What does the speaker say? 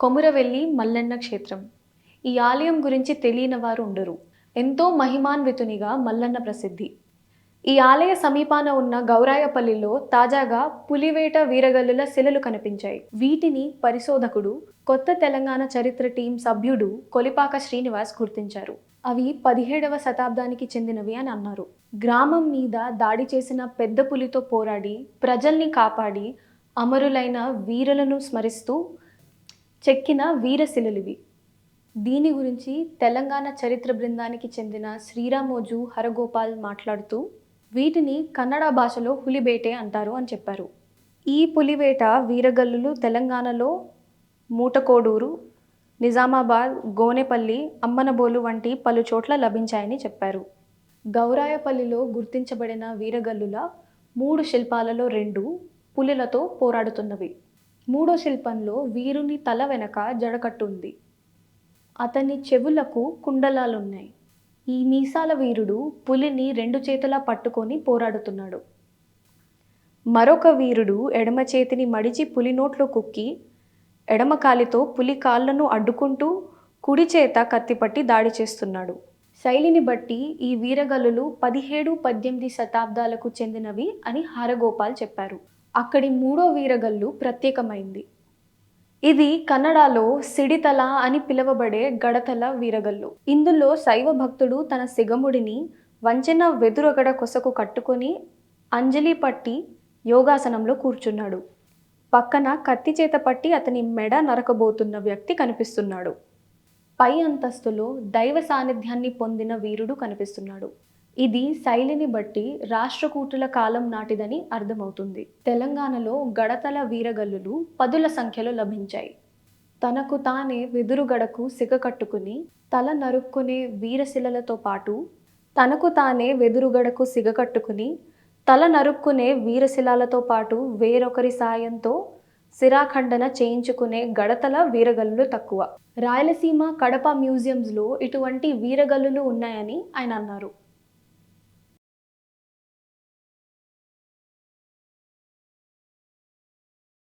కొమురవెల్లి మల్లన్న క్షేత్రం. ఈ ఆలయం గురించి తెలియని వారు ఉండరు. ఎంతో మహిమాన్వితునిగా మల్లన్న ప్రసిద్ధి. ఈ ఆలయ సమీపాన ఉన్న గౌరాయపల్లిలో తాజాగా పులివేట వీరగల్లుల శిలలు కనిపించాయి. వీటిని పరిశోధకుడు కొత్త తెలంగాణ చరిత్ర టీం సభ్యుడు కొలిపాక శ్రీనివాస్ గుర్తించారు. అవి పదిహేడవ శతాబ్దానికి చెందినవి అని అన్నారు. గ్రామం మీద దాడి చేసిన పెద్ద పులితో పోరాడి ప్రజల్ని కాపాడి అమరులైన వీరులను స్మరిస్తూ చెక్కిన వీరశిలలివి. దీని గురించి తెలంగాణ చరిత్ర బృందానికి చెందిన శ్రీరామోజు హరగోపాల్ మాట్లాడుతూ వీటిని కన్నడ భాషలో హులిబేటే అంటారు అని చెప్పారు. ఈ పులివేట వీరగల్లులు తెలంగాణలో మూటకోడూరు నిజామాబాద్ గోనెపల్లి అమ్మనబోలు వంటి పలు చోట్ల లభించాయని చెప్పారు. గౌరాయపల్లిలో గుర్తించబడిన వీరగల్లుల మూడు శిల్పాలలో రెండు పులిలతో పోరాడుతున్నవి. మూడో శిల్పంలో వీరుని తల వెనక జడకట్టు ఉంది అతని చెవులకు కుండలాలున్నాయి. ఈ మీసాల వీరుడు పులిని రెండు చేతులా పట్టుకొని పోరాడుతున్నాడు. మరొక వీరుడు ఎడమ చేతిని మడిచి పులి నోట్లో కుక్కి ఎడమ కాలితో పులి కాళ్ళను అడ్డుకుంటూ కుడి చేత కత్తిపట్టి దాడి చేస్తున్నాడు. శైలిని బట్టి ఈ వీరగల్లులు పదిహేడు పద్దెనిమిది శతాబ్దాలకు చెందినవి అని హరగోపాల్ చెప్పారు. అక్కడి మూడో వీరగల్లు ప్రత్యేకమైంది. ఇది కన్నడలో సిడితల అని పిలువబడే గడతల వీరగల్లు. ఇందులో శైవ భక్తుడు తన సిగముడిని వంచెన వెదురగడ కొసకు కట్టుకొని అంజలి పట్టి యోగాసనంలో కూర్చున్నాడు. పక్కన కత్తి చేత పట్టి అతని మెడ నరకబోతున్న వ్యక్తి కనిపిస్తున్నాడు. పై అంతస్తులో దైవ సాన్నిధ్యాన్ని పొందిన వీరుడు కనిపిస్తున్నాడు. ఇది శైలిని బట్టి రాష్ట్రకూటుల కాలం నాటిదని అర్థమవుతుంది. తెలంగాణలో గడతల వీరగల్లులు పదుల సంఖ్యలో లభించాయి. తనకు తానే వెదురుగడకు సిగ కట్టుకుని తల నరుక్కునే వీరశిలలతో పాటు తనకు తానే వెదురుగడకు సిగ కట్టుకుని తల నరుక్కునే వీరశిలాలతో పాటు వేరొకరి సాయంతో శిరాఖండన చేయించుకునే గడతల వీరగల్లులు తక్కువ. రాయలసీమ కడప మ్యూజియంస్లో ఇటువంటి వీరగల్లులు ఉన్నాయని ఆయన అన్నారు.